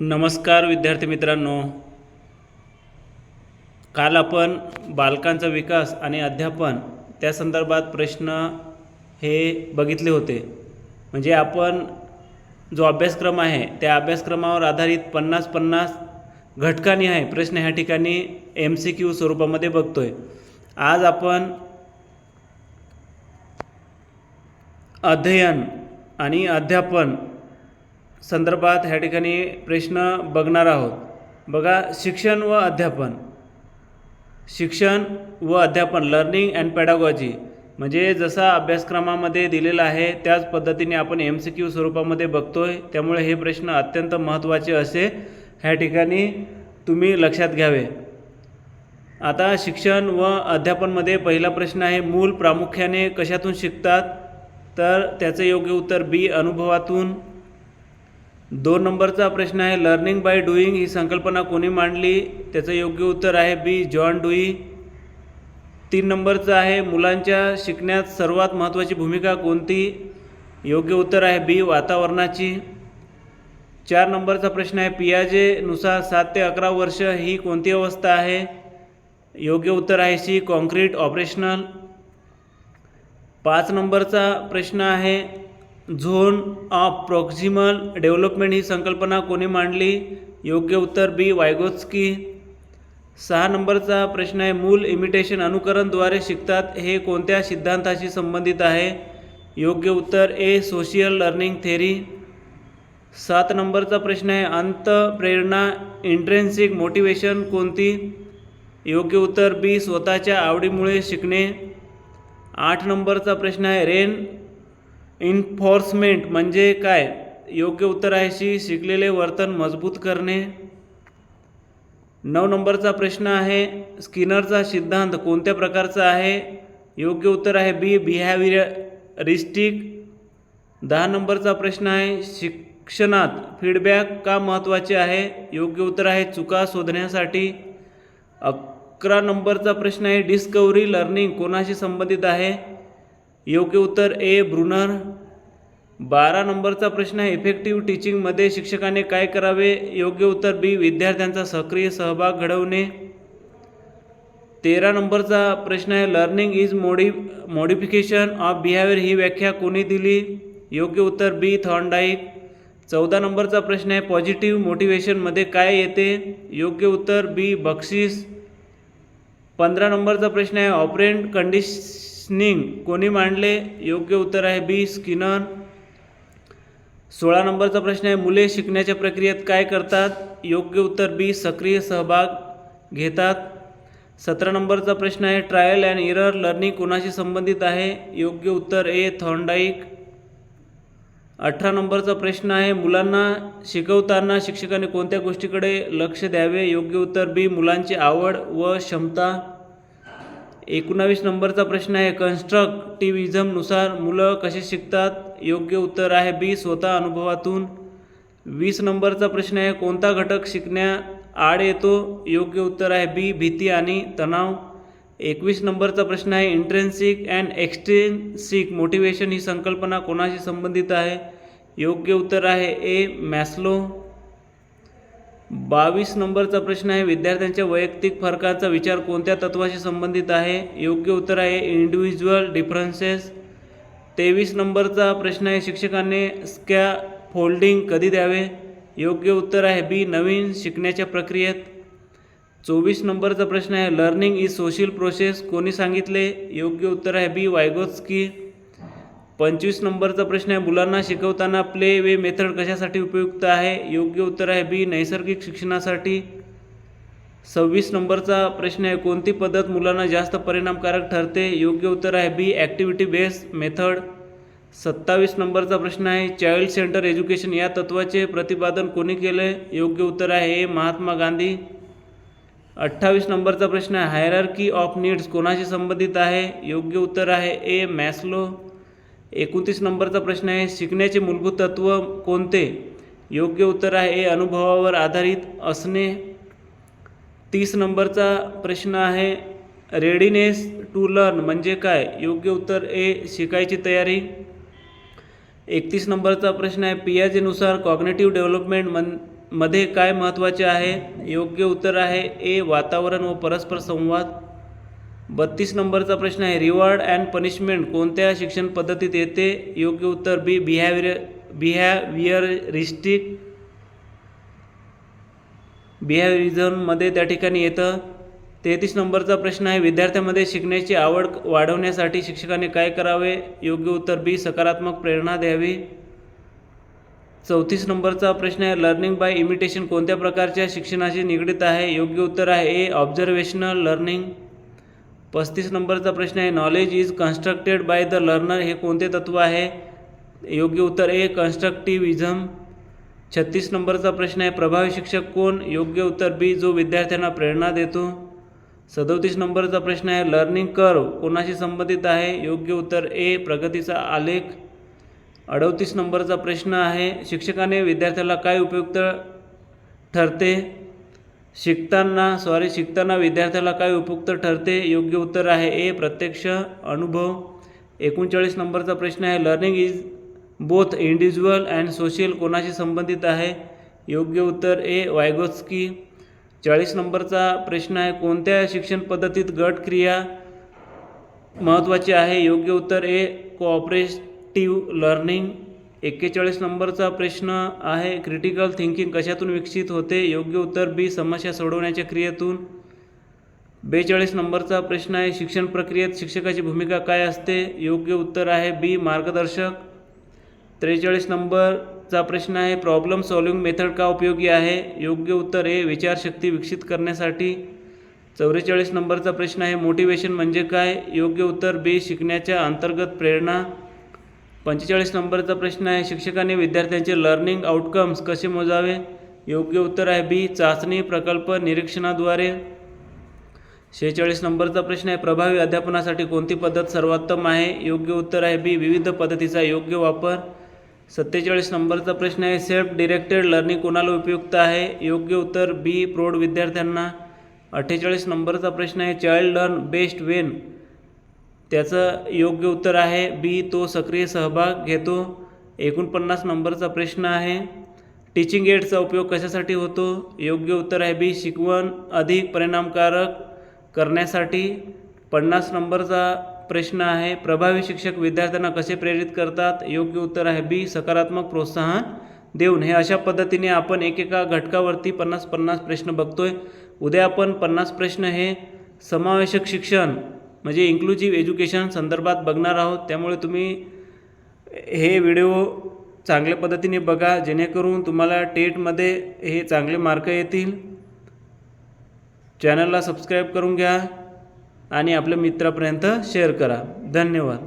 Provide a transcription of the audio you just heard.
नमस्कार विद्यार्थी मित्रांनो. काल आपण बालकांचा विकास आणि अध्यापन त्या संदर्भात प्रश्न हे बघितले होते. म्हणजे आपण जो अभ्यासक्रम आहे त्या अभ्यासक्रमावर आधारित पन्नास पन्नास घटकांनी आहे प्रश्न ह्या ठिकाणी एम सी क्यू स्वरूपामध्ये बघतो आहे आज आपण अध्ययन आणि अध्यापन संदर्भात ह्या ठिकाणी प्रश्न बघणार आहोत. बघा शिक्षण व अध्यापन. शिक्षण व अध्यापन लर्निंग अँड पॅडागॉजी म्हणजे जसा अभ्यासक्रमामध्ये दिलेला आहे त्याच पद्धतीने आपण एम सी क्यू स्वरूपामध्ये बघतो आहे त्यामुळे हे प्रश्न अत्यंत महत्त्वाचे असे ह्या ठिकाणी तुम्ही लक्षात घ्यावे. आता शिक्षण व अध्यापनमध्ये पहिला प्रश्न आहे मूल प्रामुख्याने कशातून शिकतात? तर त्याचं योग्य उत्तर बी अनुभवातून. दोन नंबरचा प्रश्न आहे लर्निंग बाय डुईंग ही संकल्पना कोणी मांडली? त्याचं योग्य उत्तर आहे बी जॉन डुई. तीन नंबरचं आहे मुलांच्या शिकण्यात सर्वात महत्त्वाची भूमिका कोणती? योग्य उत्तर आहे बी वातावरणाची. चार नंबरचा प्रश्न आहे पियाजेनुसार सात ते अकरा वर्ष ही कोणती अवस्था आहे? योग्य उत्तर आहे सी कॉन्क्रीट ऑपरेशनल. पाच नंबरचा प्रश्न आहे झोन ऑफ प्रॉक्झिमल डेव्हलपमेंट ही संकल्पना कोणी मांडली? योग्य उत्तर बी. वायगोत्स्की. सहा नंबरचा प्रश्न आहे मूल इमिटेशन अनुकरणद्वारे शिकतात हे कोणत्या सिद्धांताशी संबंधित आहे? योग्य उत्तर ए सोशियल लर्निंग थेरी. सात नंबरचा प्रश्न आहे अंतप्रेरणा इंट्रेन्सिक मोटिवेशन कोणती? योग्य उत्तर बी स्वतःच्या आवडीमुळे शिकणे. आठ नंबरचा प्रश्न आहे रेन इन्फोर्समेंट म्हणजे काय? योग्य उत्तर आहे शी शिकलेले वर्तन मजबूत करणे. नऊ नंबरचा प्रश्न आहे स्किनरचा सिद्धांत कोणत्या प्रकारचा आहे? योग्य उत्तर आहे बी बिहॅवियरिस्टिक. दहा नंबरचा प्रश्न आहे शिक्षणात फीडबॅक का महत्त्वाचे आहे? योग्य उत्तर आहे चुका शोधण्यासाठी. अकरा नंबरचा प्रश्न आहे डिस्कवरी लर्निंग कोणाशी संबंधित आहे? योग्य उत्तर ए ब्रुनर. बारा नंबरचा प्रश्न आहे. इफेक्टिव्ह टीचिंगमध्ये शिक्षकाने काय करावे? योग्य उत्तर बी विद्यार्थ्यांचा सक्रिय सहभाग घडवणे. तेरा नंबरचा प्रश्न आहे. Learning is Modi modification of behaviour ही व्याख्या कोणी दिली? योग्य उत्तर बी थॉर्नडाईक चौदा नंबरचा प्रश्न आहे. पॉझिटिव्ह मोटिवेशनमध्ये काय येते? योग्य उत्तर बी बक्षीस. पंधरा नंबरचा प्रश्न आहे. ऑपरेंट कंडिशनिंग कोणी मांडले? योग्य उत्तर आहे बी स्किनर. सोळा नंबरचा प्रश्न आहे मुले शिकण्याच्या प्रक्रियेत काय करतात? योग्य उत्तर बी सक्रिय सहभाग घेतात. सतरा नंबरचा प्रश्न आहे ट्रायल अँड इरर लर्निंग कोणाशी संबंधित आहे? योग्य उत्तर ए थॉन्डाईक अठरा नंबरचा प्रश्न आहे मुलांना शिकवताना शिक्षकाने कोणत्या गोष्टीकडे लक्ष द्यावे? योग्य उत्तर बी मुलांची आवड व क्षमता. एकोणावीस नंबरचा प्रश्न आहे. कन्स्ट्रक्टिव्हिझमनुसार मुलं कसे शिकतात? योग्य उत्तर आहे बी स्वतः अनुभवातून. वीस नंबरचा प्रश्न आहे कोणता घटक शिकण्या आड येतो? योग्य उत्तर आहे बी भीती आणि तणाव. एकवीस नंबरचा प्रश्न आहे इंट्रेन्सिक अँड एक्सट्रेन्सिक मोटिवेशन ही संकल्पना कोणाशी संबंधित आहे? योग्य उत्तर आहे ए मॅस्लो. बावीस नंबरचा प्रश्न आहे विद्यार्थ्यांच्या वैयक्तिक फरकाचा विचार कोणत्या तत्वाशी संबंधित आहे? योग्य उत्तर आहे इंडिव्हिज्युअल डिफरन्सेस तेवीस नंबरचा प्रश्न आहे शिक्षकांनी स्कॅ फोल्डिंग कधी द्यावे? योग्य उत्तर आहे बी नवीन शिकण्याच्या प्रक्रियेत. चोवीस नंबरचा प्रश्न आहे लर्निंग इज सोशल प्रोसेस कोणी सांगितले? योग्य उत्तर आहे बी वायगोत्स्की. पंचवीस नंबरचा प्रश्न आहे. मुलांना शिकवताना प्ले वे मेथड कशासाठी उपयुक्त आहे? योग्य उत्तर आहे बी नैसर्गिक शिक्षणासाठी. सव्वीस नंबरचा प्रश्न आहे कोणती पद्धत मुलांना जास्त परिणामकारक ठरते? योग्य उत्तर आहे बी ॲक्टिव्हिटी बेस्ड मेथड सत्तावीस नंबरचा प्रश्न आहे चाइल्ड सेंटर एज्युकेशन या तत्वाचे प्रतिपादन कोणी केले? योग्य उत्तर आहे ए महात्मा गांधी. अठ्ठावीस नंबरचा प्रश्न आहे हायरार्की ऑफ नीड्स कोणाशी संबंधित आहे? योग्य उत्तर आहे ए मॅस्लो एकोणतीस नंबरचा प्रश्न आहे शिकण्याचे मूलभूत तत्त्व कोणते? योग्य उत्तर आहे ए अनुभवावर आधारित असणे. तीस नंबरचा प्रश्न आहे रेडीनेस टू लर्न म्हणजे काय? योग्य उत्तर ए शिकायची तयारी. एकतीस नंबरचा प्रश्न आहे पियाजेनुसार कॉग्नेटिव्ह डेव्हलपमेंट मनमध्ये काय महत्त्वाचे आहे? योग्य उत्तर आहे ए वातावरण व परस्पर संवाद. बत्तीस नंबरचा प्रश्न आहे रिवॉर्ड अँड पनिशमेंट कोणत्या शिक्षण पद्धतीत येते? योग्य उत्तर बी बिहेवियर बिहेवियरिस्टिक बिहेविझममध्ये त्या ठिकाणी येतं. तेहतीस नंबरचा प्रश्न आहे विद्यार्थ्यांमध्ये शिकण्याची आवड वाढवण्यासाठी शिक्षकाने काय करावे? योग्य उत्तर बी सकारात्मक प्रेरणा द्यावी. चौतीस नंबरचा प्रश्न आहे लर्निंग बाय इमिटेशन कोणत्या प्रकारच्या शिक्षणाशी निगडीत आहे? योग्य उत्तर आहे ए ऑब्झर्वेशनल लर्निंग. पस्तीस नंबरचा प्रश्न आहे. Knowledge is constructed by the learner हे कोणते तत्व आहे? योग्य उत्तर ए कन्स्ट्रक्टिव्हिझम छत्तीस नंबरचा प्रश्न आहे. प्रभावी शिक्षक कोण? योग्य उत्तर बी जो विद्यार्थ्यांना प्रेरणा देतो. सदोतीस नंबरचा प्रश्न आहे. लर्निंग कर्व कोणाशी संबंधित आहे? योग्य उत्तर ए प्रगतीचा आलेख. अडतीस नंबरचा प्रश्न आहे. शिक्षकाने विद्यार्थ्याला काय उपयुक्त ठरते? शिकताना सॉरी शिकताना विद्यार्थ्याला काय उपयुक्त ठरते? योग्य उत्तर आहे ए प्रत्यक्ष अनुभव. एकोणचाळीस नंबरचा प्रश्न आहे learning is both individual and social कोणाशी संबंधित आहे? योग्य उत्तर ए वायगोत्स्की चाळीस नंबरचा प्रश्न आहे कोणत्या शिक्षण पद्धतीत गट क्रिया महत्त्वाची आहे? योग्य उत्तर ए कोऑपरेटिव्ह लर्निंग एक्केचाळीस नंबरचा प्रश्न आहे क्रिटिकल थिंकिंग कशातून विकसित होते? योग्य उत्तर बी समस्या सोडवण्याच्या क्रियेतून. बेचाळीस नंबरचा प्रश्न आहे शिक्षण प्रक्रियेत शिक्षकाची भूमिका काय असते? योग्य उत्तर आहे बी मार्गदर्शक. त्रेचाळीस नंबरचा प्रश्न आहे प्रॉब्लेम सॉल्विंग मेथड का उपयोगी आहे? योग्य उत्तर ए विचारशक्ती विकसित करण्यासाठी. चौवेचाळीस नंबरचा प्रश्न आहे मोटिवेशन म्हणजे काय? योग्य उत्तर बी शिकण्याच्या अंतर्गत प्रेरणा. पंचेचाळीस नंबरचा प्रश्न आहे शिक्षकाने विद्यार्थ्यांचे लर्निंग आउटकम्स कसे मोजावे? योग्य उत्तर आहे बी चाचणी प्रकल्प निरीक्षणाद्वारे. शेहेचाळीस नंबरचा प्रश्न आहे प्रभावी अध्यापनासाठी कोणती पद्धत सर्वोत्तम आहे? योग्य उत्तर आहे बी विविध पद्धतीचा योग्य वापर. सत्तेचाळीस नंबरचा प्रश्न आहे सेल्फ डिरेक्टेड लर्निंग कोणाला उपयुक्त आहे? योग्य उत्तर बी प्रौढ विद्यार्थ्यांना. अठ्ठेचाळीस नंबरचा प्रश्न आहे चाइल्ड लर्न बेस्ट वेन त्याचं योग्य उत्तर आहे बी. तो सक्रिय सहभाग घेतो. एकोणपन्नास नंबरचा प्रश्न आहे. टीचिंग एडचा उपयोग कशासाठी होतो? योग्य उत्तर आहे बी. शिकवण अधिक परिणामकारक करण्यासाठी. पन्नास नंबरचा प्रश्न आहे. प्रभावी शिक्षक विद्यार्थ्यांना कसे प्रेरित करतात? योग्य उत्तर आहे बी. सकारात्मक प्रोत्साहन देऊन. हे अशा पद्धतीने आपण एकेका घटकावरती पन्नास पन्नास प्रश्न बघतोय. उद्या आपण पन्नास प्रश्न हे समावेशक शिक्षण म्हणजे इन्क्लुझिव्ह एज्युकेशन संदर्भात बघणार आहोत. त्यामुळे तुम्ही हे व्हिडिओ चांगल्या पद्धतीने बघा जेणेकरून तुम्हाला टेटमध्ये हे चांगले मार्क येतील. चॅनलला सबस्क्राईब करून घ्या आणि आपल्या मित्रापर्यंत शेअर करा. धन्यवाद.